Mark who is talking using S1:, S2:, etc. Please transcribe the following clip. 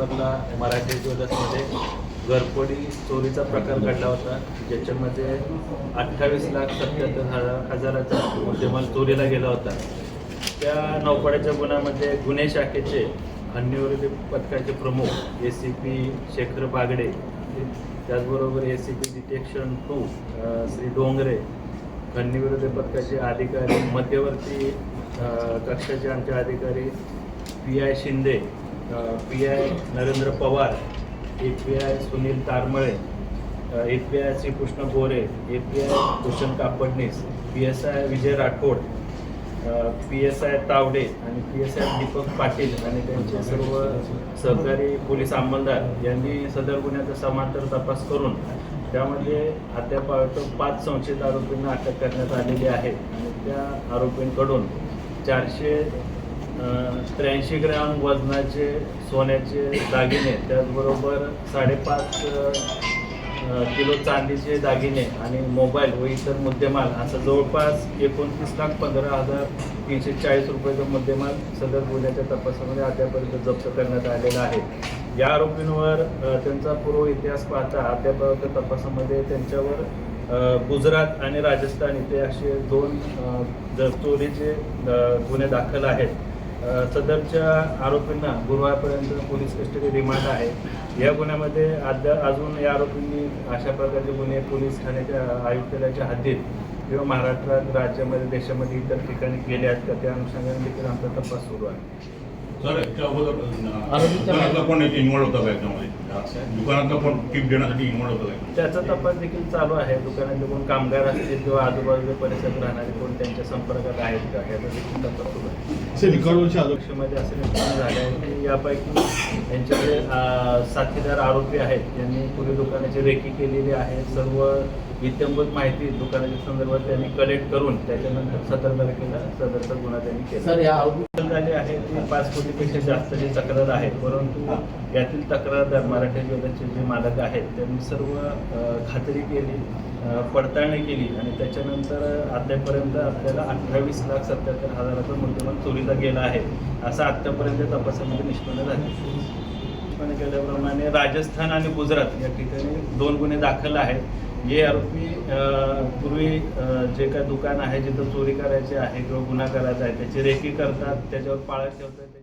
S1: डिसेंबरला मराठी ज्वेलर्समध्ये घरपोडी चोरीचा प्रकार घडला होता. ज्याच्यामध्ये अठ्ठावीस लाख सत्याहत्तर हजार हजाराचा मुद्देमाल चोरीला गेला होता. त्या नौपाड्याच्या गुन्ह्यामध्ये गुन्हे शाखेचे अन्यविरोधी पथकाचे प्रमुख A C P Shekhar Bagde त्याचबरोबर A C P detection two Shri Dongre खंडीविरोधी पथकाचे अधिकारी मध्यवर्ती कक्षाचे आमचे अधिकारी P I Shinde P I Narendra Pawar A P I Sunil Tarmale A P I Shrikrishna Gore A P I Bhushan Kapadnis P S I Vijay Rathod P S I Tawde आणि P S I Deepak Patil आणि त्यांचे सर्व सहकारी police अंमलदार यांनी सदर गुन्ह्याचा समांतर तपास करून त्यामध्ये अद्याप पाच संशयित आरोपींना अटक करण्यात आलेली आहे आणि त्या आरोपींकडून चारशे त्र्याऐंशी ग्रॅम वजनाचे सोन्याचे दागिने त्याचबरोबर साडेपाच किलो चांदीचे दागिने आणि मोबाईल व इतर मुद्देमाल असं जवळपास एकोणतीस लाख पंधरा हजार तीनशे चाळीस रुपयाचा मुद्देमाल सदर गुन्ह्याच्या तपासामध्ये अद्यापर्यंत जप्त करण्यात आलेला आहे. या आरोपींवर त्यांचा पूर्व इतिहास पाहता अद्यापर्यंत तपासामध्ये त्यांच्यावर गुजरात आणि राजस्थान इथे असे दोन चोरीचे गुन्हे दाखल आहेत. सदरच्या आरोपींना गुरुवारपर्यंत पोलीस कस्टडी रिमांड आहे. या गुन्ह्यामध्ये अद्या अजून या आरोपींनी अशा प्रकारचे गुन्हे पोलीस ठाण्याच्या आयुक्तालयाच्या हद्दीत किंवा महाराष्ट्रात राज्यामध्ये देशामध्ये इतर ठिकाणी केले आहेत का त्या अनुषंगाने देखील आमचा तपास सुरू आहे.
S2: सर याच्या अगोदर इन्व्हॉल्व होता का याच्यामध्ये? दुकानातला पण टिप देण्यासाठी इन्व्हॉल्व होता का
S1: त्याचा तपास देखील चालू आहे. दुकानातले कोण कामगार असतील किंवा आजूबाजूच्या परिसरात राहणारे कोण त्यांच्या संपर्कात आहेत का? याचा देखील तपास सुरू आहे. असं निष्पन्न झालं आहे की यापैकी यांच्याकडे साथीदार आरोपी आहेत. यांनी पुढे दुकानाची रेकी केलेली आहे. सर्व इत्यंभूत माहिती दुकानाच्या संदर्भात त्यांनी कलेक्ट करून त्याच्यानंतर सतरा तारखेला सदरचा गुन्हा त्यांनी केला.
S3: सर या आरोपी
S1: दाखल झाले आहे ती पाच कोटीपेक्षा जास्तची तक्रार आहे परंतु यातील तक्रारदार मराठा ज्वेलर्सचे जे मालक आहेत त्यांनी सर्व खात्री केली पडताळणी केली आणि त्याच्यानंतर अद्यापर्यंत आपल्याला अठ्ठावीस लाख सत्याहत्तर हजाराचा मुद्देमाल चोरीला गेला आहे असं आत्तापर्यंत तपासामध्ये निष्पन्न झाले. निष्पन्न केल्याप्रमाणे राजस्थान आणि गुजरात या ठिकाणी दोन गुन्हे दाखल आहेत. हे आरोपी पूर्वी जे काय दुकान आहे जिथं चोरी करायची आहे किंवा गुन्हा करायचा आहे त्याची रेकी करतात त्याच्यावर पाळत ठेवतात.